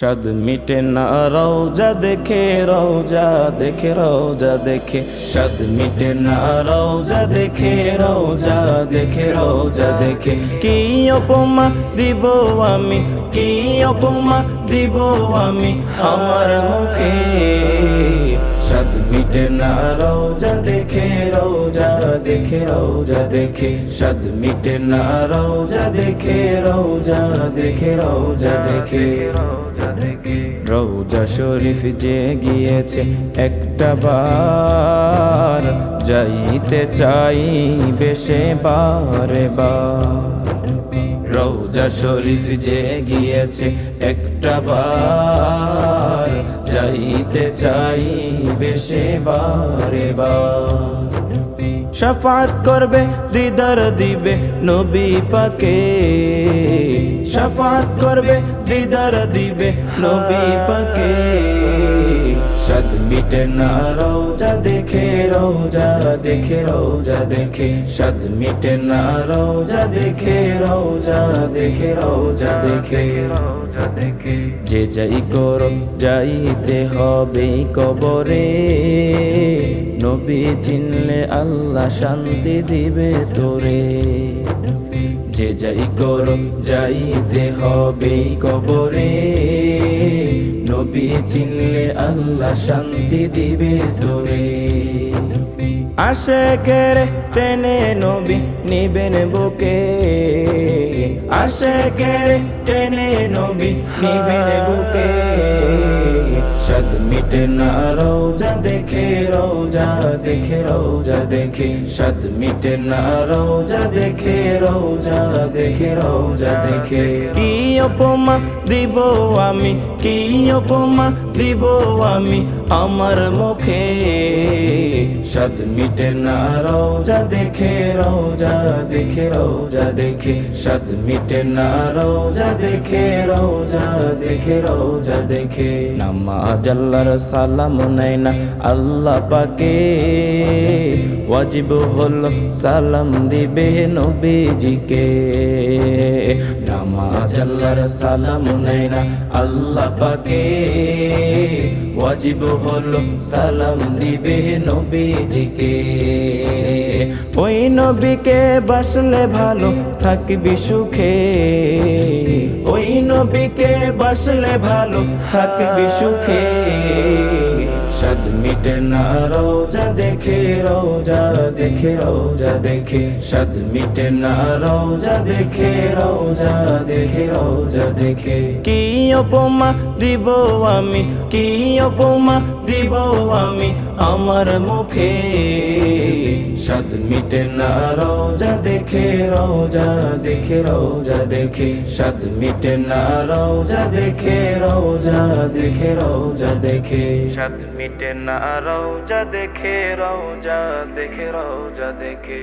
সদ মিটে না রৌজা দেখে রৌজা দেখে রৌজা দেখে। সদ মিটে না রৌজা দেখে, রওজা দেখে রৌজা দেখে। কি অপমা দিব আমি, কি অপমা দিব আমি আমার মুখে? মিটে না রৌজা দেখে রৌজা দেখে রৌজা দেখে। সদ মিটে না, রৌজা দেখে রৌজা দেখে রৌজা দেখে। রৌজা শরীফ যে গিয়েছে, একটা বার যাইতে চাই বেশে বারে বার। রৌজা শরীফ যে গিয়েছে, একটা বার যাইতে চাই বেশে বারে বা শাফাত করবে দিদার দিবে নবী পাকে। শাফাত করবে, দিদার দিবে নবী পাকে। সদ মিটে না রোজা দেখে রোজা দেখে রোজা দেখে। সদ মিটে না রোজা দেখে রোজা দেখে রোজা দেখে। রোজা দেখে যে যাই করো যাইতে হবে কবরে। নবী চিনলে আল্লাহ শান্তি দিবে তোরে। যে যাই করো যাইতে হবে কবরে। নবী চিনলে আল্লাহ শান্তি দিবে তোরে। আসে কেরে টেনে নবী নিবেন বুকে। আসে কেরে টেনে নবী নিবেন বুকে। না রোজা দেখে রোজা দেখে রোজা দেখে। সদ মিটে না, রোজা দেখে রোজা দেখে রোজা দেখে। কি দিব আমি? কি দিব আমি আমার মুখে? সদ মিটে না, রোজা দেখে রোজা দেখে রোজা দেখে। সদ মিটে না, রোজা দেখে রোজা দেখে রোজা দেখে। নামাজ আল্লাহর সালাম নেয় না আল্লাহ পাকে। ওয়াজিব হল সালাম দিবে নবীজিকে। নামাজ আল্লাহর সালাম নেয় না আল্লাহ পাকে। ওয়াজিব হলো সালাম দিবে নবীজিকে। ওই নবীকে বাসলে ভালো থাকবি সুখে। নবীকে বাসলে ভালো থাকবি সুখে। সদ মিটে না, রোজা দেখে রোজা দেখে রোজা দেখে। সদ মিটে না, রোজা দেখে রোজা দেখে রোজা দেখে। কি অপমা দিব আমি, কি অপমা দিব আমি আমার মুখে। সদ মিটে না, রোজা দেখে রোজা দেখে রোজা দেখে সাত মিটে না রোজা দেখে রোজা দেখে রোজা দেখে সাত মিটে না রোজা দেখে রোজা দেখে রোজা দেখে